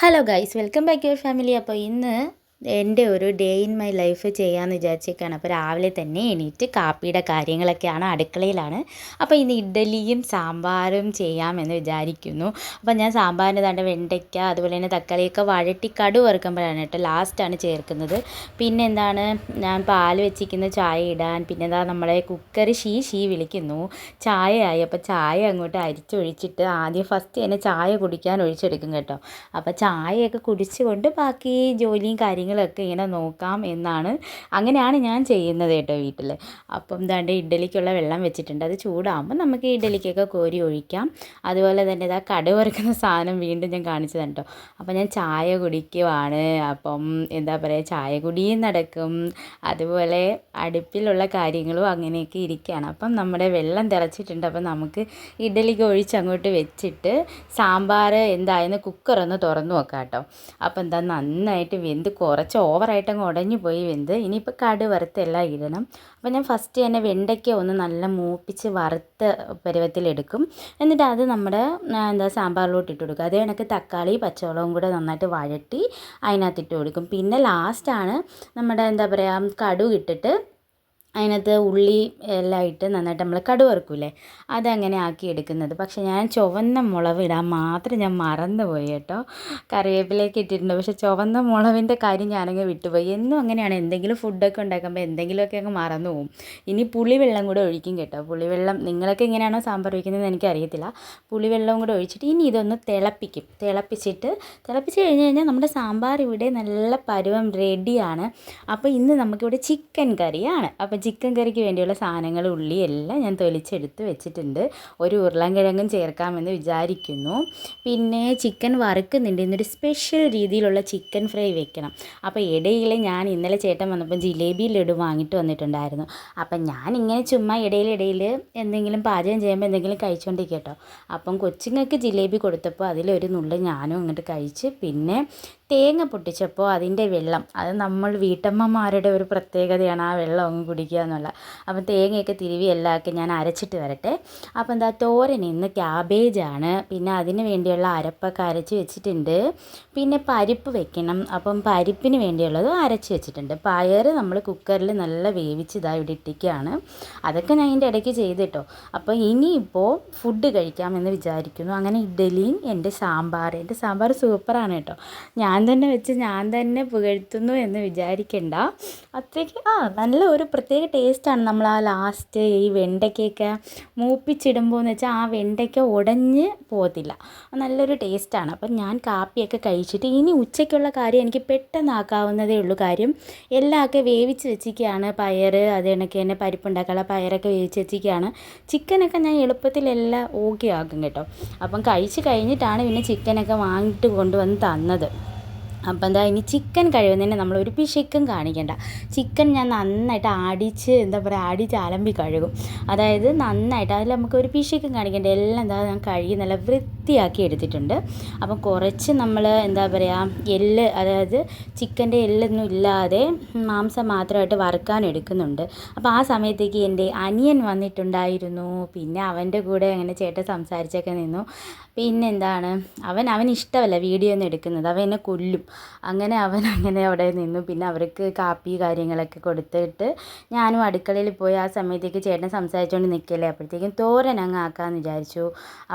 Hello guys welcome back your family അപ്പോൾ ഇന്ന് എന്റെ ഒരു ഡേ ഇൻ മൈ ലൈഫ് ചെയ്യാമെന്ന് വിചാരിച്ചേക്കാണ്. അപ്പോൾ രാവിലെ തന്നെ എണീറ്റ് കാപ്പിയുടെ കാര്യങ്ങളൊക്കെയാണ് അടുക്കളയിലാണ്. അപ്പോൾ ഇന്ന് ഇഡ്ഡലിയും സാമ്പാറും ചെയ്യാമെന്ന് വിചാരിക്കുന്നു. അപ്പോൾ ഞാൻ സാമ്പാറിന് തണ്ട വെണ്ടയ്ക്ക അതുപോലെ തന്നെ തക്കാളിയൊക്കെ വഴട്ടി കടു വറുക്കുമ്പോഴാണ് കേട്ടോ ലാസ്റ്റാണ് ചേർക്കുന്നത്. പിന്നെ എന്താണ്? ഞാൻ പാൽ വെച്ചിരിക്കുന്ന ചായ ഇടാൻ പിന്നെ എന്താ നമ്മളെ കുക്കർ ഷീ ഷീ വിളിക്കുന്നു. ചായയായി അപ്പോൾ ചായ അങ്ങോട്ട് അരിച്ചൊഴിച്ചിട്ട് ആദ്യം ഫസ്റ്റ് തന്നെ ചായ കുടിക്കാൻ ഒഴിച്ചെടുക്കും കേട്ടോ. അപ്പോൾ ചായയൊക്കെ കുടിച്ചുകൊണ്ട് ബാക്കി ജോലിയും കാര്യങ്ങളൊക്കെ ഇങ്ങനെ നോക്കാം എന്നാണ് അങ്ങനെയാണ് ഞാൻ ചെയ്യുന്നത് കേട്ടോ വീട്ടിൽ അപ്പം ദാണ്ട് ഇഡ്ഡലിക്കുള്ള വെള്ളം വെച്ചിട്ടുണ്ട്. അത് ചൂടാകുമ്പോൾ നമുക്ക് ഇഡ്ഡലിക്കൊക്കെ കോരി ഒഴിക്കാം. അതുപോലെ തന്നെ ഇതാ കടുവറക്കുന്ന സാധനം വീണ്ടും ഞാൻ കാണിച്ചു കേട്ടോ. അപ്പോൾ ഞാൻ ചായ കുടിക്കുവാണ്. അപ്പം എന്താ പറയുക ചായ കുടിയും നടക്കും. അതുപോലെ അടുപ്പിലുള്ള കാര്യങ്ങളും അങ്ങനെയൊക്കെ ഇരിക്കുകയാണ്. അപ്പം നമ്മുടെ വെള്ളം തിളച്ചിട്ടുണ്ട്. അപ്പം നമുക്ക് ഇഡ്ഡലിക്ക് ഒഴിച്ച് അങ്ങോട്ട് വെച്ചിട്ട് സാമ്പാർ എന്തായെന്ന് കുക്കറൊന്ന് തുറന്നു നോക്കാം കേട്ടോ. അപ്പം എന്താ നന്നായിട്ട് വെന്ത് കുറച്ച് ഓവറായിട്ട് അങ്ങ് ഉടഞ്ഞു പോയി വെന്ത്. ഇനിയിപ്പോൾ കട് വറുത്തെല്ലാം ഇടണം. അപ്പോൾ ഞാൻ ഫസ്റ്റ് തന്നെ വെണ്ടയ്ക്ക ഒന്ന് നല്ല മൂപ്പിച്ച് വറുത്ത പരുവത്തിലെടുക്കും എന്നിട്ട് അത് നമ്മുടെ എന്താ സാമ്പാറിലോട്ട് ഇട്ട് കൊടുക്കും. അതേ കണക്ക് തക്കാളി പച്ചവളവും കൂടെ നന്നായിട്ട് വഴട്ടി അതിനകത്ത് ഇട്ട് കൊടുക്കും. പിന്നെ ലാസ്റ്റാണ് നമ്മുടെ എന്താ പറയുക കടുക് ഇട്ടിട്ട് അതിനകത്ത് ഉള്ളി എല്ലാം ഇട്ട് നന്നായിട്ട് നമ്മൾ കടു വറുക്കൂലേ അതങ്ങനെ ആക്കി എടുക്കുന്നത് പക്ഷേ ഞാൻ ചുവന്ന മുളക് ഇടാൻ മാത്രം ഞാൻ മറന്നു പോയി കേട്ടോ. കറിവേപ്പിലേക്ക് ഇട്ടിട്ടുണ്ട്. പക്ഷേ ചുവന്ന മുളകിന്റെ കാര്യം ഞാനങ്ങ് വിട്ടുപോയി. എന്നും അങ്ങനെയാണ്. എന്തെങ്കിലും ഫുഡൊക്കെ ഉണ്ടാക്കുമ്പോൾ എന്തെങ്കിലുമൊക്കെ അങ്ങ് മറന്നു പോകും. ഇനി പുളിവെള്ളം കൂടെ ഒഴിക്കും കേട്ടോ. പുളിവെള്ളം നിങ്ങളൊക്കെ എങ്ങനെയാണോ സാമ്പാർ ഒഴിക്കുന്നത് എനിക്കറിയത്തില്ല. പുളിവെള്ളം കൂടെ ഒഴിച്ചിട്ട് ഇനി ഇതൊന്ന് തിളപ്പിക്കും. തിളപ്പിച്ചിട്ട് തിളപ്പിച്ച് കഴിഞ്ഞ് കഴിഞ്ഞാൽ നമ്മുടെ സാമ്പാർ ഇവിടെ നല്ല പരുവം റെഡിയാണ് അപ്പോൾ ഇന്ന് നമുക്കിവിടെ ചിക്കൻ കറിയാണ് അപ്പോൾ ചിക്കൻ കറിക്ക് വേണ്ടിയുള്ള സാധനങ്ങൾ ഉള്ളി എല്ലാം ഞാൻ തൊലിച്ചെടുത്ത് വെച്ചിട്ടുണ്ട്. ഒരു ഉരുളൻകിഴങ്ങും ചേർക്കാമെന്ന് വിചാരിക്കുന്നു. പിന്നെ ചിക്കൻ വറുക്കുന്നുണ്ട്. ഇന്നൊരു സ്പെഷ്യൽ രീതിയിലുള്ള ചിക്കൻ ഫ്രൈ വെക്കണം. അപ്പോൾ ഇടയിൽ ഞാൻ ഇന്നലെ ചേട്ടൻ വന്നപ്പോൾ ജിലേബി ലഡു വാങ്ങിയിട്ട് വന്നിട്ടുണ്ടായിരുന്നു. അപ്പം ഞാൻ ഇങ്ങനെ ചുമ്മാ ഇടയിലിടയിൽ എന്തെങ്കിലും പാചകം ചെയ്യുമ്പോൾ എന്തെങ്കിലും കഴിച്ചുകൊണ്ടിരിക്കട്ടോ കേട്ടോ. അപ്പം കൊച്ചുങ്ങൾക്ക് ജിലേബി കൊടുത്തപ്പോൾ അതിലൊരു നുള്ളു ഞാനും അങ്ങോട്ട് കഴിച്ച് പിന്നെ തേങ്ങ പൊട്ടിച്ചപ്പോൾ അതിന്റെ വെള്ളം അത് നമ്മൾ വീട്ടമ്മമാരുടെ ഒരു പ്രത്യേകതയാണ് ആ വെള്ളം അങ്ങ് കുടിക്കുക എന്നുള്ള. അപ്പം തേങ്ങയൊക്കെ തിരുവി എല്ലാം ഒക്കെ ഞാൻ അരച്ചിട്ട് വരട്ടെ. അപ്പോൾ എന്താ തോരൻ ഇന്ന് ക്യാബേജാണ് പിന്നെ അതിന് വേണ്ടിയുള്ള അരപ്പൊക്കെ അരച്ച് വെച്ചിട്ടുണ്ട്. പിന്നെ പരിപ്പ് വെക്കണം. അപ്പം പരിപ്പിന് വേണ്ടിയുള്ളത് അരച്ച് വെച്ചിട്ടുണ്ട്. പയർ നമ്മൾ കുക്കറിൽ നല്ല വേവിച്ച് ഇതാ ഇവിടെ ഇട്ടിക്കുകയാണ് അതൊക്കെ ഞാൻ ഇതിന്റെ ഇടയ്ക്ക് ചെയ്തിട്ടോ അപ്പോൾ ഇനിയിപ്പോൾ ഫുഡ് കഴിക്കാമെന്ന് വിചാരിക്കുന്നു. അങ്ങനെ ഇഡ്ഡലിയും എന്റെ സാമ്പാർ എന്റെ സാമ്പാർ സൂപ്പറാണ് കേട്ടോ. ഞാൻ തന്നെ വെച്ച് ഞാൻ തന്നെ പുകഴ്ത്തുന്നു എന്ന് വിചാരിക്കണ്ട. അത്രയ്ക്ക് ആ നല്ല ഒരു പ്രത്യേക ടേസ്റ്റാണ് നമ്മൾ ആ ലാസ്റ്റ് ഈ വെണ്ടയ്ക്കയൊക്കെ മൂപ്പിച്ചിടുമ്പോൾ എന്ന് വെച്ചാൽ ആ വെണ്ടയ്ക്ക ഉടഞ്ഞ് പോകത്തില്ല. നല്ലൊരു ടേസ്റ്റാണ് അപ്പം ഞാൻ കാപ്പിയൊക്കെ കഴിച്ചിട്ട് ഇനി ഉച്ചയ്ക്കുള്ള കാര്യം എനിക്ക് പെട്ടെന്നാക്കാവുന്നതേ ഉള്ളൂ. കാര്യം എല്ലാമൊക്കെ വേവിച്ച് വെച്ചിരിക്കുകയാണ്. പയർ അത് കണക്ക് തന്നെ പരിപ്പുണ്ടാക്കാനുള്ള പയറൊക്കെ വേവിച്ച് വെച്ചിരിക്കുകയാണ്. ചിക്കനൊക്കെ ഞാൻ എളുപ്പത്തിലെല്ലാം ഓക്കെ ആക്കും കേട്ടോ. അപ്പം കഴിച്ച് കഴിഞ്ഞിട്ടാണ് പിന്നെ ചിക്കനൊക്കെ വാങ്ങിയിട്ട് കൊണ്ടുവന്ന് തന്നത്. അപ്പം എന്താ ഇനി ചിക്കൻ കഴുകുന്നതിന് നമ്മൾ ഒരു പിശുക്കും കാണിക്കണ്ട. ചിക്കൻ ഞാൻ നന്നായിട്ട് ആടിച്ച് എന്താ പറയുക ആടിച്ച് അലമ്പി കഴുകും. അതായത് നന്നായിട്ട് അതിൽ നമുക്ക് ഒരു പിശുക്കും കാണിക്കണ്ട. എല്ലാം എന്താ ഞാൻ കഴുകി നല്ല വൃത്തിയാക്കി എടുത്തിട്ടുണ്ട്. അപ്പം കുറച്ച് നമ്മൾ എന്താ പറയുക എല്ല് അതായത് ചിക്കന്റെ എല്ലൊന്നും ഇല്ലാതെ മാംസം മാത്രമായിട്ട് വറുക്കാൻ എടുക്കുന്നുണ്ട്. അപ്പോൾ ആ സമയത്തേക്ക് എന്റെ അനിയൻ വന്നിട്ടുണ്ടായിരുന്നു. പിന്നെ അവന്റെ കൂടെ അങ്ങനെ ചേട്ടൻ സംസാരിച്ചൊക്കെ നിന്നു. പിന്നെ എന്താണ് അവൻ അവന് ഇഷ്ടമല്ല വീഡിയോ ഒന്നും എടുക്കുന്നത്. അവൻ എന്നെ കൊല്ലും. അങ്ങനെ അവൻ അങ്ങനെ അവിടെ നിന്നു. പിന്നെ അവർക്ക് കാപ്പി കാര്യങ്ങളൊക്കെ കൊടുത്തിട്ട് ഞാനും അടുക്കളയിൽ പോയി ആ സമയത്തേക്ക് ചേട്ടൻ സംസാരിച്ചുകൊണ്ട് നിൽക്കല്ലേ അപ്പോഴത്തേക്കും തോരൻ അങ്ങ് ആക്കാമെന്ന് വിചാരിച്ചു.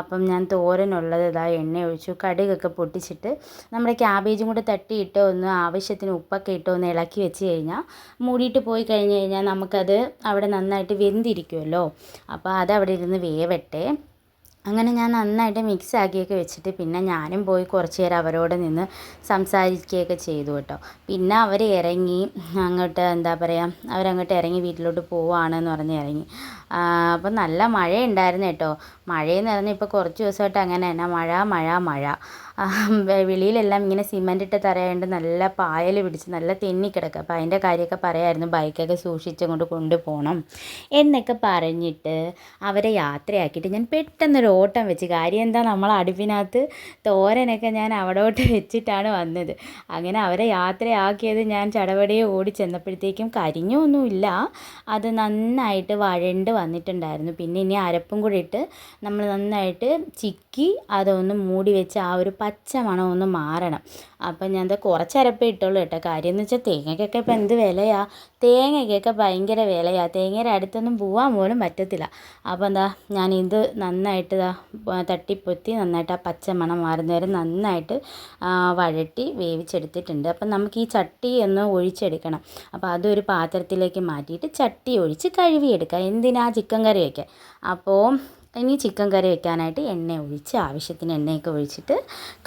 അപ്പം ഞാൻ തോരനുള്ളത് ഇതാ എണ്ണ ഒഴിച്ചു കടുകൊക്കെ പൊട്ടിച്ചിട്ട് നമ്മുടെ ക്യാബേജും കൂടെ തട്ടിയിട്ട് ഒന്ന് ആവശ്യത്തിന് ഉപ്പൊക്കെ ഇട്ട് ഒന്ന് ഇളക്കി വെച്ച് കഴിഞ്ഞാൽ മൂടിയിട്ട് പോയി കഴിഞ്ഞ് കഴിഞ്ഞാൽ നമുക്കത് അവിടെ നന്നായിട്ട് വെന്തിരിക്കുമല്ലോ അപ്പോൾ അതവിടെ ഇരുന്ന് വേവട്ടെ. അങ്ങനെ ഞാൻ നന്നായിട്ട് മിക്സ് ആക്കിയൊക്കെ വെച്ചിട്ട് പിന്നെ ഞാനും പോയി കുറച്ച് നേരം അവരോട് നിന്ന് സംസാരിക്കുകയൊക്കെ ചെയ്തു കേട്ടോ. പിന്നെ അവർ ഇറങ്ങി അങ്ങോട്ട് എന്താ പറയുക അവരങ്ങോട്ട് ഇറങ്ങി വീട്ടിലോട്ട് പോവാണെന്ന് പറഞ്ഞ് ഇറങ്ങി. അപ്പോൾ നല്ല മഴയുണ്ടായിരുന്നു കേട്ടോ. മഴയെന്ന് പറഞ്ഞാൽ ഇപ്പോൾ കുറച്ച് ദിവസമായിട്ട് അങ്ങനെ തന്നെ. മഴ മഴ മഴ. വെളിയിലെല്ലാം ഇങ്ങനെ സിമന്റ് ഇട്ട് തറയായതുകൊണ്ട് നല്ല പായൽ പിടിച്ച് നല്ല തെന്നി കിടക്കുക അപ്പോൾ അതിന്റെ കാര്യമൊക്കെ പറയായിരുന്നു. ബൈക്കൊക്കെ സൂക്ഷിച്ചുകൊണ്ട് കൊണ്ടുപോകണം എന്നൊക്കെ പറഞ്ഞിട്ട് അവരെ യാത്രയാക്കിയിട്ട് ഞാൻ പെട്ടെന്നൊരു ഓട്ടം വെച്ച്. കാര്യം എന്താ നമ്മൾ അടുപ്പിനകത്ത് തോരനൊക്കെ ഞാൻ അവിടോട്ട് വെച്ചിട്ടാണ് വന്നത്. അങ്ങനെ അവരെ യാത്രയാക്കിയത് ഞാൻ ചടപടിയെ ഓടി ചെന്നപ്പോഴത്തേക്കും കരിഞ്ഞൊന്നുമില്ല. അത് നന്നായിട്ട് വഴണ്ട് വന്നിട്ടുണ്ടായിരുന്നു. പിന്നെ ഇനി അരപ്പും കൂടി ഇട്ട് നമ്മൾ നന്നായിട്ട് ചിക്കി അതൊന്ന് മൂടി വെച്ച് ആ ഒരു പച്ച മണം ഒന്ന് മാറണം. അപ്പം ഞാൻ കുറച്ചരപ്പ് കുറച്ച് ഇട്ടുള്ളൂ കേട്ടോ. കാര്യം എന്ന് വെച്ചാൽ തേങ്ങയ്ക്കൊക്കെ ഇപ്പം എന്ത് വിലയാണ് തേങ്ങയ്ക്കൊക്കെ ഭയങ്കര വിലയാണ് തേങ്ങയുടെ അടുത്തൊന്നും പോകാൻ പോലും പറ്റത്തില്ല. അപ്പോൾ എന്താ ഞാൻ ഇത് നന്നായിട്ട് തട്ടിപ്പൊത്തി നന്നായിട്ട് ആ പച്ച മണം മാറുന്നവരെ നന്നായിട്ട് വഴട്ടി വേവിച്ചെടുത്തിട്ടുണ്ട്. അപ്പം നമുക്ക് ഈ ചട്ടി ഒന്ന് ഒഴിച്ചെടുക്കണം. അപ്പോൾ അതൊരു പാത്രത്തിലേക്ക് മാറ്റിയിട്ട് ചട്ടി ഒഴിച്ച് കഴുകിയെടുക്കുക എന്തിനാ ചിക്കൻ കറി വയ്ക്കാൻ അപ്പോൾ ഇനി ചിക്കൻ കറി വെക്കാനായിട്ട് എണ്ണ ഒഴിച്ച് ആവശ്യത്തിന് എണ്ണയൊക്കെ ഒഴിച്ചിട്ട്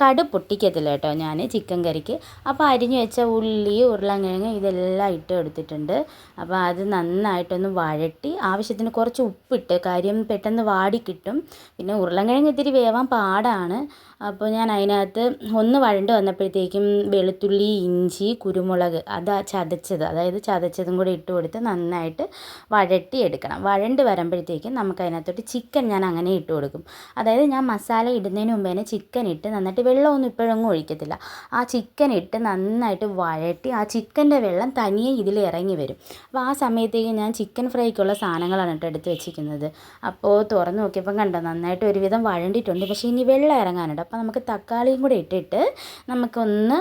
കടു പൊട്ടിക്കത്തില്ല കേട്ടോ ഞാൻ ചിക്കൻ കറിക്ക്. അപ്പോൾ അരിഞ്ഞു വെച്ച ഉള്ളി ഉരുളൻകിഴങ്ങ് ഇതെല്ലാം ഇട്ട് എടുത്തിട്ടുണ്ട് അപ്പോൾ അത് നന്നായിട്ടൊന്ന് വഴട്ടി ആവശ്യത്തിന് കുറച്ച് ഉപ്പിട്ട് കാര്യം പെട്ടെന്ന് വാടി കിട്ടും. പിന്നെ ഉരുളൻകിഴങ്ങ് ഇത്തിരി വേവാൻ പാടാണ്. അപ്പോൾ ഞാൻ അതിനകത്ത് ഒന്ന് വഴണ്ട് വന്നപ്പോഴത്തേക്കും വെളുത്തുള്ളി ഇഞ്ചി കുരുമുളക് അത് ചതച്ചത്. അതായത് ചതച്ചതും കൂടി ഇട്ട് കൊടുത്ത് നന്നായിട്ട് വഴട്ടി എടുക്കണം. വഴണ്ട് വരുമ്പോഴത്തേക്കും നമുക്ക് അതിനകത്തോട്ട് ചിക്കൻ ഞാൻ അങ്ങനെ ഇട്ട് കൊടുക്കും. അതായത് ഞാൻ മസാല ഇടുന്നതിന് മുമ്പ് തന്നെ ചിക്കൻ ഇട്ട് നന്നായിട്ട് വെള്ളമൊന്നും ഇപ്പോഴൊന്നും ഒഴിക്കത്തില്ല. ആ ചിക്കൻ ഇട്ട് നന്നായിട്ട് വഴട്ടി ആ ചിക്കന്റെ വെള്ളം തനിയെ ഇതിൽ ഇറങ്ങി വരും. അപ്പോൾ ആ സമയത്തേക്ക് ഞാൻ ചിക്കൻ ഫ്രൈക്കുള്ള സാധനങ്ങളാണ് കേട്ടോ എടുത്ത് വെച്ചിരിക്കുന്നത്. അപ്പോൾ തുറന്ന് നോക്കിയപ്പം കണ്ടോ നന്നായിട്ട് ഒരുവിധം വഴണ്ടിയിട്ടുണ്ട്. പക്ഷേ ഇനി വെള്ളം ഇറങ്ങാനുണ്ട്. അപ്പോൾ നമുക്ക് തക്കാളിയും കൂടി ഇട്ടിട്ട് നമുക്കൊന്ന്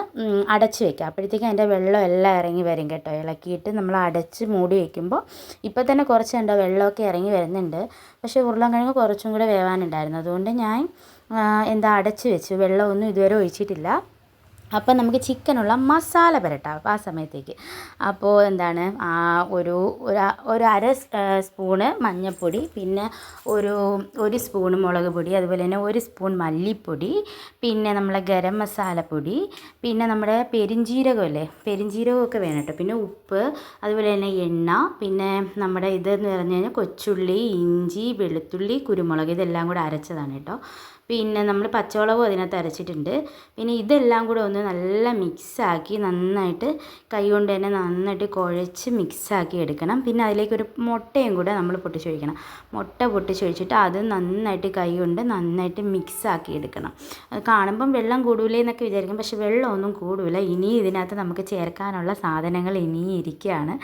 അടച്ച് വെക്കാം. അപ്പോഴത്തേക്കും അതിന്റെ വെള്ളം എല്ലാം ഇറങ്ങി വരും കേട്ടോ. ഇളക്കിയിട്ട് നമ്മൾ അടച്ച് മൂടി വെക്കുമ്പോൾ ഇപ്പോൾ തന്നെ കുറച്ച് കണ്ടോ വെള്ളമൊക്കെ ഇറങ്ങി വരുന്നുണ്ട്. പക്ഷേ ഉരുളൻകിഴങ്ങ് കുറച്ചും കൂടെ വേവാനുണ്ടായിരുന്നു. അതുകൊണ്ട് ഞാൻ എന്താ അടച്ച് വെച്ചു. വെള്ളമൊന്നും ഇതുവരെ ഒഴിച്ചിട്ടില്ല. അപ്പം നമുക്ക് ചിക്കനുള്ള മസാല പുരട്ടാം അപ്പോൾ ആ സമയത്തേക്ക്. അപ്പോൾ എന്താണ്? ആ ഒരു ഒരു അര സ്പൂണ് മഞ്ഞൾപ്പൊടി പിന്നെ ഒരു ഒരു സ്പൂൺ മുളക് പൊടി അതുപോലെ തന്നെ ഒരു സ്പൂൺ മല്ലിപ്പൊടി പിന്നെ നമ്മളെ ഗരം മസാലപ്പൊടി പിന്നെ നമ്മുടെ പെരിഞ്ജീരകമല്ലേ പെരിഞ്ജീരകമൊക്കെ വേണം കേട്ടോ. പിന്നെ ഉപ്പ് അതുപോലെ തന്നെ എണ്ണ പിന്നെ നമ്മുടെ ഇതെന്ന് പറഞ്ഞു കഴിഞ്ഞാൽ കൊച്ചുള്ളി ഇഞ്ചി വെളുത്തുള്ളി കുരുമുളക് ഇതെല്ലാം കൂടെ അരച്ചതാണ് കേട്ടോ. പിന്നെ നമ്മൾ പച്ചമുളകും അതിനകത്ത് അരച്ചിട്ടുണ്ട്. പിന്നെ ഇതെല്ലാം കൂടെ ഒന്ന് നല്ല മിക്സാക്കി നന്നായിട്ട് കൈ കൊണ്ട് തന്നെ നന്നായിട്ട് കുഴച്ച് മിക്സാക്കി എടുക്കണം. പിന്നെ അതിലേക്ക് ഒരു മുട്ടയും കൂടെ നമ്മൾ പൊട്ടിച്ചൊഴിക്കണം. മുട്ട പൊട്ടിച്ചൊഴിച്ചിട്ട് അത് നന്നായിട്ട് കൈ കൊണ്ട് നന്നായിട്ട് മിക്സാക്കി എടുക്കണം. അത് കാണുമ്പം വെള്ളം കൂടൂലേ എന്നൊക്കെ വിചാരിക്കും. പക്ഷേ വെള്ളമൊന്നും കൂടില്ല ഇനി ഇതിനകത്ത് നമുക്ക് ചേർക്കാനുള്ള സാധനങ്ങൾ ഇനിയും ഇരിക്കുകയാണ്.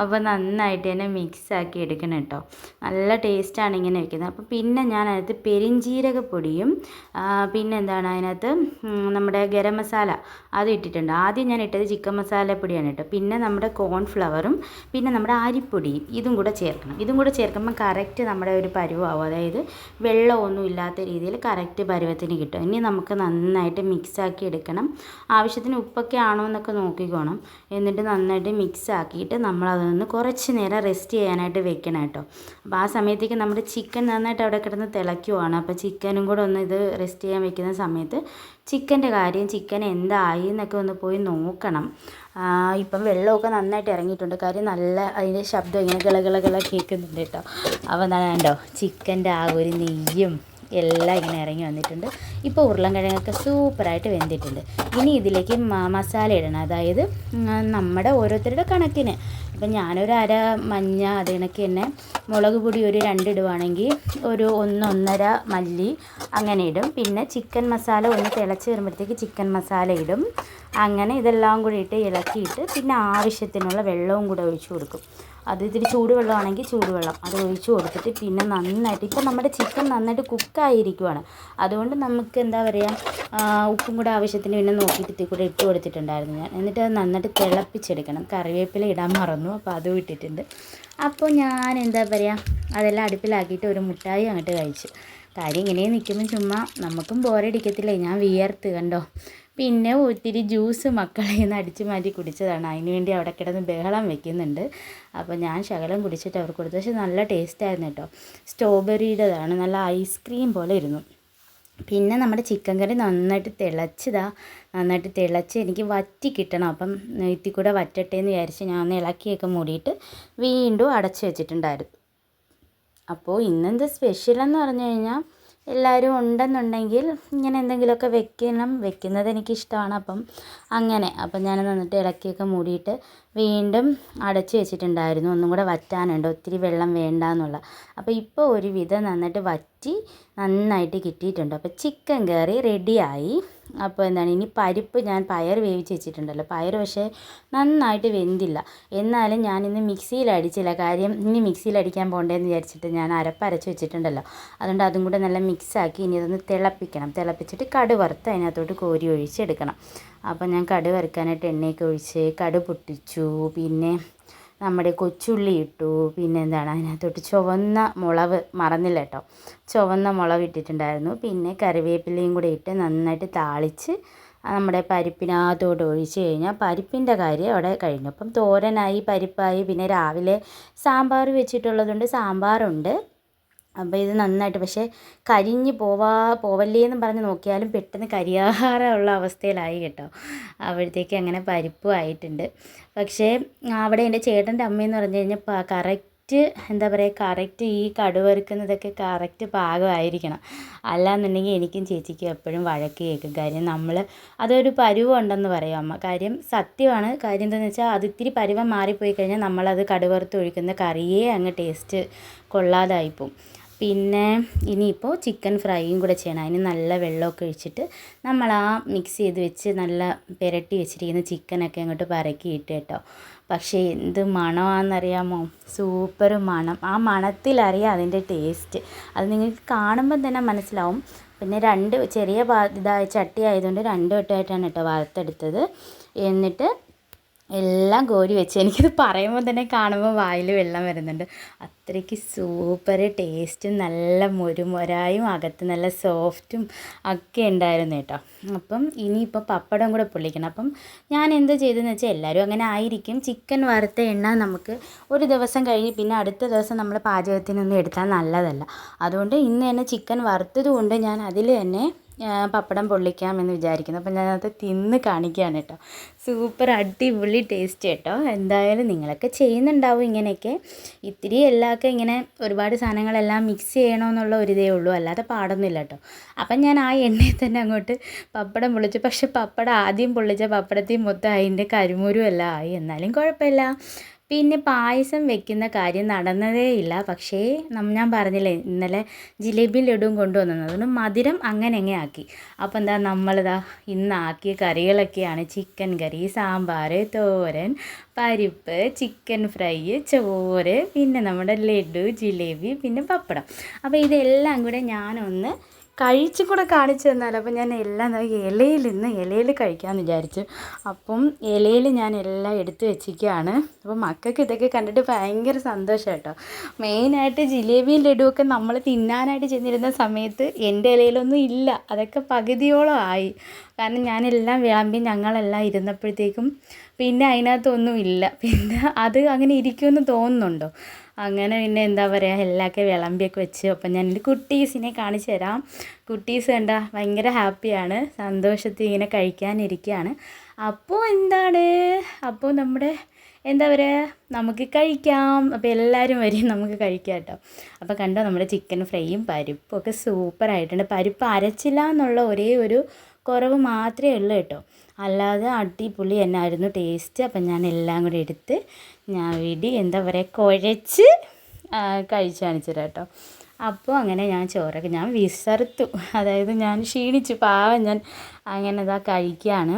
അപ്പോൾ നന്നായിട്ട് തന്നെ മിക്സാക്കി എടുക്കണം കേട്ടോ. നല്ല ടേസ്റ്റാണ് ഇങ്ങനെ വെക്കുന്നത്. അപ്പോൾ പിന്നെ ഞാൻ അതിനകത്ത് പെരിഞ്ജീരകപ്പൊടിയും ആ, പിന്നെ എന്താണ് അതിനകത്ത് നമ്മുടെ ഗരം മസാല അത് ഇട്ടിട്ടുണ്ട്. ആദ്യം ഞാൻ ഇട്ടത് ചിക്കൻ മസാല പൊടിയാണ് കേട്ടോ. പിന്നെ നമ്മുടെ കോൺഫ്ലവറും പിന്നെ നമ്മുടെ അരിപ്പൊടിയും ഇതും കൂടെ ചേർക്കണം. ഇതും കൂടെ ചേർക്കുമ്പോൾ കറക്റ്റ് നമ്മുടെ ഒരു പരുവാകും അതായത് വെള്ളമൊന്നും ഇല്ലാത്ത രീതിയിൽ കറക്റ്റ് പരുവത്തിന് കിട്ടും. ഇനി നമുക്ക് നന്നായിട്ട് മിക്സാക്കി എടുക്കണം. ആവശ്യത്തിന് ഉപ്പൊക്കെ ആണോ എന്നൊക്കെ നോക്കിക്കോണം. എന്നിട്ട് നന്നായിട്ട് മിക്സ് ആക്കിയിട്ട് നമ്മൾ കുറച്ച് നേരം റെസ്റ്റ് ചെയ്യാനായിട്ട് വെക്കണം കേട്ടോ. അപ്പോൾ ആ സമയത്തേക്ക് നമ്മുടെ ചിക്കൻ നന്നായിട്ട് അവിടെ കിടന്ന് തിളയ്ക്കുവാണ്. അപ്പോൾ ചിക്കനും കൂടെ ഒന്ന് ഇത് റെസ്റ്റ് ചെയ്യാൻ വെക്കുന്ന സമയത്ത് ചിക്കന്റെ കാര്യം ചിക്കൻ എന്തായി എന്നൊക്കെ ഒന്ന് പോയി നോക്കണം. ഇപ്പം വെള്ളമൊക്കെ നന്നായിട്ട് ഇറങ്ങിയിട്ടുണ്ട്. കാര്യം നല്ല അതിന്റെ ശബ്ദം ഇങ്ങനെ കിളകിളകിള കേൾക്കുന്നുണ്ട് കേട്ടോ. അപ്പോൾ എന്താണ് കണ്ടോ? ചിക്കന്റെ ആ ഒരു നെയ്യും എല്ലാം ഇങ്ങനെ ഇറങ്ങി വന്നിട്ടുണ്ട്. ഇപ്പോൾ ഉരുളൻകിഴങ്ങൊക്കെ സൂപ്പറായിട്ട് വെന്തിട്ടുണ്ട്. ഇനി ഇതിലേക്ക് മസാല ഇടണം. അതായത് നമ്മുടെ ഓരോരുത്തരുടെ കണക്കിന്. ഇപ്പം ഞാനൊരു അര മഞ്ഞ അത് കണക്ക് തന്നെ മുളക് പൊടി ഒരു രണ്ട് ഇടുവാണെങ്കിൽ ഒരു ഒന്നൊന്നര മല്ലി അങ്ങനെ ഇടും. പിന്നെ ചിക്കൻ മസാല ഒന്ന് തിളച്ച് വരുമ്പോഴത്തേക്ക് ചിക്കൻ മസാല ഇടും. അങ്ങനെ ഇതെല്ലാം കൂടി ഇട്ട് ഇളക്കിയിട്ട് പിന്നെ ആവശ്യത്തിനുള്ള വെള്ളവും കൂടെ ഒഴിച്ചു കൊടുക്കും. അത് ഇത്തിരി ചൂടുവെള്ളമാണെങ്കിൽ ചൂടുവെള്ളം അത് ഒഴിച്ച് കൊടുത്തിട്ട് പിന്നെ നന്നായിട്ട് ഇപ്പം നമ്മുടെ ചിക്കൻ നന്നായിട്ട് കുക്കായിരിക്കുവാണ്. അതുകൊണ്ട് നമുക്ക് എന്താ പറയുക ഉപ്പും കൂടെ ആവശ്യത്തിന് പിന്നെ നോക്കിയിട്ട് ഇത്തിരി കൂടെ ഇട്ട് കൊടുത്തിട്ടുണ്ടായിരുന്നു ഞാൻ. എന്നിട്ട് അത് നന്നായിട്ട് തിളപ്പിച്ചെടുക്കണം. കറിവേപ്പില ഇടാൻ മറന്നു. അപ്പോൾ അതും ഇട്ടിട്ടുണ്ട്. അപ്പോൾ ഞാൻ എന്താ പറയുക അതെല്ലാം അടുപ്പിലാക്കിയിട്ട് ഒരു മുട്ടായി അങ്ങോട്ട് കഴിച്ചു. കാര്യം ഇങ്ങനെ നിൽക്കുമ്പോൾ ചുമ്മാ നമുക്കും ബോറടിക്കത്തില്ലേ ഞാൻ വിയർത്ത് കണ്ടോ? പിന്നെ ഒത്തിരി ജ്യൂസ് മക്കളെ നിന്ന് അടിച്ച് മാറ്റി കുടിച്ചതാണ്. അതിന് വേണ്ടി അവിടെ കിടന്ന് ബഹളം വെക്കുന്നുണ്ട്. അപ്പോൾ ഞാൻ ശകലം കുടിച്ചിട്ട് അവർക്ക് കൊടുത്തു. പക്ഷെ നല്ല ടേസ്റ്റായിരുന്നു കേട്ടോ. സ്ട്രോബെറിയുടേതാണ് നല്ല ഐസ്ക്രീം പോലെ ഇരുന്നു. പിന്നെ നമ്മുടെ ചിക്കൻ കറി നന്നായിട്ട് തിളച്ചതാ. നന്നായിട്ട് തിളച്ച് എനിക്ക് വറ്റി കിട്ടണം. അപ്പം ഇത്തി കൂടെ വറ്റട്ടെ എന്ന് വിചാരിച്ച് ഞാൻ ഒന്ന് ഇളക്കിയൊക്കെ മൂടിയിട്ട് വീണ്ടും അടച്ചു വെച്ചിട്ടുണ്ടായിരുന്നു. അപ്പോൾ ഇന്നെന്താ സ്പെഷ്യൽ എന്ന് പറഞ്ഞു കഴിഞ്ഞാൽ എല്ലാവരും ഉണ്ടെന്നുണ്ടെങ്കിൽ ഇങ്ങനെ എന്തെങ്കിലുമൊക്കെ വെക്കണം. വെക്കുന്നത് എനിക്കിഷ്ടമാണ്. അപ്പം അങ്ങനെ. അപ്പം ഞാൻ നന്നിട്ട് ഇളക്കിയൊക്കെ മൂടിയിട്ട് വീണ്ടും അടച്ച് വെച്ചിട്ടുണ്ടായിരുന്നു. ഒന്നും കൂടെ വറ്റാനുണ്ട്. ഒത്തിരി വെള്ളം വേണ്ട എന്നുള്ള അപ്പോൾ ഇപ്പോൾ ഒരു വിധം നന്നായിട്ട് വറ്റി നന്നായിട്ട് കിട്ടിയിട്ടുണ്ട്. അപ്പോൾ ചിക്കൻ കറി റെഡിയായി. അപ്പോൾ എന്താണ് ഇനി പരിപ്പ് ഞാൻ പയർ വേവിച്ച് വെച്ചിട്ടുണ്ടല്ലോ. പയർ പക്ഷേ നന്നായിട്ട് വെന്തില്ല. എന്നാലും ഞാൻ ഇന്ന് മിക്സിയിൽ അടിച്ചില്ല. കാര്യം ഇനി മിക്സിയിൽ അടിക്കാൻ പോകണ്ടേന്ന് വിചാരിച്ചിട്ട് ഞാൻ അരപ്പരച്ച് വെച്ചിട്ടുണ്ടല്ലോ. അതുകൊണ്ട് അതും കൂടെ നല്ല മിക്സാക്കി ഇനി ഇതൊന്ന് തിളപ്പിക്കണം. തിളപ്പിച്ചിട്ട് കടുവറുത്ത് അതിനകത്തോട്ട് കോരി ഒഴിച്ചെടുക്കണം. അപ്പോൾ ഞാൻ കടു വറുക്കാനായിട്ട് എണ്ണയൊക്കെ ഒഴിച്ച് കടു പൊട്ടിച്ചു. പിന്നെ നമ്മുടെ കൊച്ചുള്ളി ഇട്ടു. പിന്നെ എന്താണ് അതിനകത്തോട്ട് ചുവന്ന മുളക് മറന്നില്ല കേട്ടോ. ചുവന്ന മുളക് ഇട്ടിട്ടുണ്ടായിരുന്നു. പിന്നെ കറിവേപ്പിലയും കൂടെ ഇട്ട് നന്നായിട്ട് താളിച്ച് നമ്മുടെ പരിപ്പിനകത്തോട്ട് ഒഴിച്ച് കഴിഞ്ഞാൽ പരിപ്പിന്റെ കാര്യം അവിടെ കഴിഞ്ഞു. അപ്പം തോരനായി പരിപ്പായി പിന്നെ രാവിലെ സാമ്പാർ വെച്ചിട്ടുള്ളതുകൊണ്ട് സാമ്പാറുണ്ട്. അപ്പോൾ ഇത് നന്നായിട്ട് പക്ഷേ കരിഞ്ഞ് പോവാ പോവല്ലേ എന്നും പറഞ്ഞ് നോക്കിയാലും പെട്ടെന്ന് കരിയാറുള്ള അവസ്ഥയിലായി കേട്ടോ. അപ്പോഴത്തേക്ക് അങ്ങനെ പരിപ്പും ആയിട്ടുണ്ട്. പക്ഷേ അവിടെ എന്റെ ചേട്ടന്റെ അമ്മയെന്ന് പറഞ്ഞു കഴിഞ്ഞാൽ കറക്റ്റ് എന്താ പറയുക കറക്റ്റ് ഈ കടുവറുക്കുന്നതൊക്കെ കറക്റ്റ് പാകമായിരിക്കണം. അല്ലാന്നുണ്ടെങ്കിൽ എനിക്കും ചേച്ചിക്കും എപ്പോഴും വഴക്ക് കേൾക്കും. കാര്യം നമ്മൾ അതൊരു പരുവുണ്ടെന്ന് പറയും അമ്മ. കാര്യം സത്യമാണ്. കാര്യം എന്താണെന്ന് വെച്ചാൽ അത് ഇത്തിരി പരുവം മാറിപ്പോയി കഴിഞ്ഞാൽ നമ്മളത് കടുവറുത്ത് ഒഴിക്കുന്ന കറിയേ അങ്ങ് ടേസ്റ്റ് കൊള്ളാതായിപ്പോവും. പിന്നെ ഇനിയിപ്പോൾ ചിക്കൻ ഫ്രൈയും കൂടെ ചെയ്യണം. അതിന് നല്ല വെള്ളമൊക്കെ ഒഴിച്ചിട്ട് നമ്മൾ ആ മിക്സ് ചെയ്ത് വെച്ച് നല്ല പുരട്ടി വെച്ചിരിക്കുന്ന ചിക്കനൊക്കെ അങ്ങോട്ട് പറക്കിയിട്ട് കേട്ടോ. പക്ഷേ എന്ത് മണമാണെന്നറിയാമോ? സൂപ്പർ മണം. ആ മണത്തിലറിയാം അതിന്റെ ടേസ്റ്റ് അത് നിങ്ങൾക്ക് കാണുമ്പം തന്നെ മനസ്സിലാവും. പിന്നെ രണ്ട് ചെറിയ ഇതായ ചട്ടി ആയതുകൊണ്ട് രണ്ട് വട്ടമായിട്ടാണ് കേട്ടോ വറുത്തെടുത്തത്. എന്നിട്ട് എല്ലാം കോരി വെച്ച് എനിക്കിത് പറയുമ്പോൾ തന്നെ കാണുമ്പോൾ വായിൽ വെള്ളം വരുന്നുണ്ട്. അത്രയ്ക്ക് സൂപ്പർ ടേസ്റ്റും നല്ല മുരുമൊരായും അകത്ത് നല്ല സോഫ്റ്റും ഒക്കെ ഉണ്ടായിരുന്നു കേട്ടോ. അപ്പം ഇനിയിപ്പോൾ പപ്പടം കൂടെ പൊള്ളിക്കണം. അപ്പം ഞാൻ എന്ത് ചെയ്തെന്ന് വെച്ചാൽ എല്ലാവരും അങ്ങനെ ആയിരിക്കും. ചിക്കൻ വറുത്ത എണ്ണ നമുക്ക് ഒരു ദിവസം കഴിഞ്ഞ് പിന്നെ അടുത്ത ദിവസം നമ്മൾ പാചകത്തിനൊന്നും എടുത്താൽ നല്ലതല്ല. അതുകൊണ്ട് ഇന്ന് തന്നെ ചിക്കൻ വറുത്തത് കൊണ്ട് ഞാൻ അതിൽ തന്നെ പപ്പടം പൊള്ളിക്കാമെന്ന് വിചാരിക്കുന്നു. അപ്പം ഞാനത് തിന്ന് കാണിക്കുകയാണ് കേട്ടോ. സൂപ്പർ അടിപൊളി ടേസ്റ്റ് കേട്ടോ. എന്തായാലും നിങ്ങളൊക്കെ ചെയ്യുന്നുണ്ടാവും ഇങ്ങനെയൊക്കെ. ഇത്തിരി എല്ലാമൊക്കെ ഇങ്ങനെ ഒരുപാട് സാധനങ്ങളെല്ലാം മിക്സ് ചെയ്യണമെന്നുള്ള ഒരിതേ ഉള്ളൂ. അല്ലാതെ പാടൊന്നുമില്ല കേട്ടോ. അപ്പം ഞാൻ ആ എണ്ണയിൽ തന്നെ അങ്ങോട്ട് പപ്പടം പൊള്ളിച്ചു. പക്ഷെ പപ്പടം ആദ്യം പൊള്ളിച്ച പപ്പടത്തിൽ മൊത്തം അതിന്റെ കരിമൂരും എല്ലാം ആയി. എന്നാലും കുഴപ്പമില്ല. പിന്നെ പായസം വെക്കുന്ന കാര്യം നടന്നതേ ഇല്ല പക്ഷേ ഞാൻ പറഞ്ഞില്ലേ ഇന്നലെ ജിലേബി ലഡുവും കൊണ്ടുവന്നത്. അതുകൊണ്ട് മധുരം അങ്ങനെ അങ്ങ് ആക്കി. അപ്പോൾ എന്താ നമ്മളിതാ ഇന്നാക്കിയ കറികളൊക്കെയാണ്. ചിക്കൻ കറി സാമ്പാർ തോരൻ പരിപ്പ് ചിക്കൻ ഫ്രൈ ചോറ് പിന്നെ നമ്മുടെ ലഡു ജിലേബി പിന്നെ പപ്പടം. അപ്പോൾ ഇതെല്ലാം കൂടെ ഞാനൊന്ന് കഴിച്ചും കൂടെ കാണിച്ചു തന്നാൽ അപ്പം ഞാൻ എല്ലാം ഇലയിൽ നിന്ന് ഇലയിൽ കഴിക്കാമെന്ന് വിചാരിച്ചു. അപ്പം ഇലയിൽ ഞാൻ എല്ലാം എടുത്തു വെച്ചിരിക്കുകയാണ്. അപ്പം മക്കൾക്ക് ഇതൊക്കെ കണ്ടിട്ട് ഭയങ്കര സന്തോഷം കേട്ടോ. മെയിനായിട്ട് ജിലേബിയും ലഡുവൊക്കെ നമ്മൾ തിന്നാനായിട്ട് ചെന്നിരുന്ന സമയത്ത് എന്റെ ഇലയിലൊന്നും ഇല്ല. അതൊക്കെ പകുതിയോളം ആയി. കാരണം ഞാനെല്ലാം വിളമ്പി ഞങ്ങളെല്ലാം ഇരുന്നപ്പോഴത്തേക്കും പിന്നെ അതിനകത്തൊന്നും ഇല്ല. പിന്നെ അത് അങ്ങനെ ഇരിക്കുമെന്ന് തോന്നുന്നുണ്ടോ? അങ്ങനെ പിന്നെ എന്താ പറയുക എല്ലാമൊക്കെ വിളമ്പിയൊക്കെ വെച്ച്. അപ്പം ഞാൻ എന്റെ കുട്ടീസിനെ കാണിച്ചു തരാം. കുട്ടീസ് കണ്ട ഭയങ്കര ഹാപ്പിയാണ്. സന്തോഷത്തിൽ ഇങ്ങനെ കഴിക്കാനിരിക്കുകയാണ് അപ്പോൾ എന്താണ്? അപ്പോൾ നമ്മുടെ എന്താ പറയുക നമുക്ക് കഴിക്കാം. അപ്പോൾ എല്ലാവരും വരും നമുക്ക് കഴിക്കാം കേട്ടോ. അപ്പോൾ കണ്ടോ നമ്മുടെ ചിക്കൻ ഫ്രൈയും പരിപ്പും ഒക്കെ സൂപ്പറായിട്ടുണ്ട് പരിപ്പ് അരച്ചില്ല എന്നുള്ള ഒരേ ഒരു കുറവ് മാത്രമേ ഉള്ളൂ കേട്ടോ. അല്ലാതെ അടിപൊളി എന്നായിരുന്നു ടേസ്റ്റ് അപ്പം ഞാൻ എല്ലാം കൂടി എടുത്ത് ഞാൻ വീടി എന്താ പറയുക കുഴച്ച് കഴിച്ച് കാണിച്ചു കേട്ടോ. അപ്പോൾ അങ്ങനെ ഞാൻ ചോറൊക്കെ ഞാൻ വിസർത്തു. അതായത് ഞാൻ ക്ഷീണിച്ചു. പാവം ഞാൻ അങ്ങനെ ഇതാ കഴിക്കുകയാണ്.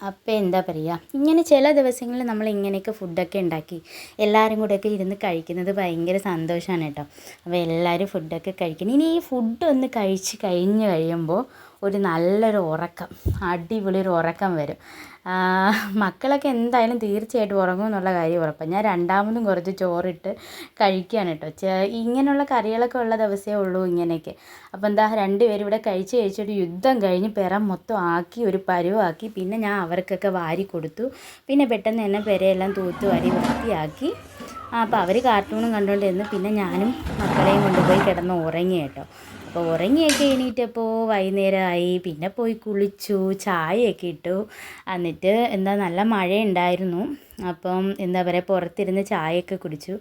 അപ്പോൾ എന്താ പറയുക ഇങ്ങനെ ചില ദിവസങ്ങളിൽ നമ്മൾ ഇങ്ങനെയൊക്കെ ഫുഡൊക്കെ ഉണ്ടാക്കി എല്ലാവരും കൂടെയൊക്കെ ഇരുന്ന് കഴിക്കുന്നത് ഭയങ്കര സന്തോഷമാണ് കേട്ടോ. അപ്പോൾ എല്ലാവരും ഫുഡൊക്കെ കഴിക്കണം ഇനി ഈ ഫുഡ് ഒന്ന് കഴിച്ച് കഴിഞ്ഞ് കഴിയുമ്പോൾ ഒരു നല്ലൊരു ഉറക്കം അടിപൊളി ഒരു ഉറക്കം വരും. മക്കളൊക്കെ എന്തായാലും തീർച്ചയായിട്ടും ഉറങ്ങും എന്നുള്ള കാര്യം ഉറപ്പാണ് ഞാൻ രണ്ടാമതും കുറച്ച് ചോറിട്ട് കഴിക്കുകയാണ് കേട്ടോ. ഇങ്ങനെയുള്ള കറികളൊക്കെ ഉള്ള ദിവസമേ ഉള്ളൂ ഇങ്ങനെയൊക്കെ. അപ്പോൾ എന്താ രണ്ടുപേരും ഇവിടെ കഴിച്ച് കഴിച്ചൊരു യുദ്ധം കഴിഞ്ഞ് പെറം മൊത്തം ആക്കി ഒരു പരുവാക്കി. പിന്നെ ഞാൻ അവർക്കൊക്കെ വാരി കൊടുത്തു. പിന്നെ പെട്ടെന്ന് തന്നെ പെരയെല്ലാം തൂത്ത് വാരി വൃത്തിയാക്കി. അപ്പോൾ അവർ കാർട്ടൂണും കണ്ടുകൊണ്ടിരുന്നു പിന്നെ ഞാനും മക്കളെയും കൊണ്ടുപോയി കിടന്ന് ഉറങ്ങി കേട്ടോ. അപ്പോൾ ഉറങ്ങിയൊക്കെ എണീറ്റപ്പോൾ വൈകുന്നേരമായി പിന്നെ പോയി കുളിച്ചു ചായയൊക്കെ ഇട്ടു. എന്നിട്ട് എന്താ നല്ല മഴയുണ്ടായിരുന്നു. അപ്പം എന്താ പറയുക പുറത്തിരുന്ന് ചായയൊക്കെ കുടിച്ചു.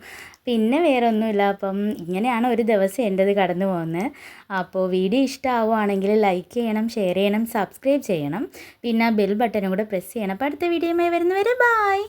പിന്നെ വേറെ ഒന്നുമില്ല അപ്പം ഇങ്ങനെയാണ് ഒരു ദിവസം എന്റെത് കടന്നു പോകുന്നത്. അപ്പോൾ വീഡിയോ ഇഷ്ടമാവുകയാണെങ്കിൽ ലൈക്ക് ചെയ്യണം ഷെയർ ചെയ്യണം സബ്സ്ക്രൈബ് ചെയ്യണം. പിന്നെ ബെൽ ബട്ടനും കൂടെ പ്രസ് ചെയ്യണം. അപ്പോൾ അടുത്ത വീഡിയോയുമായി വരുന്നവരെ ബായ്